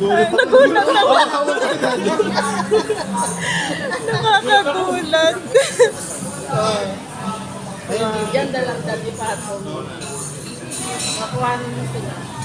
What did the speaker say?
Nagulat ako. Nakakagulat. Yan dalang dali pa ako. Makuha mo sila.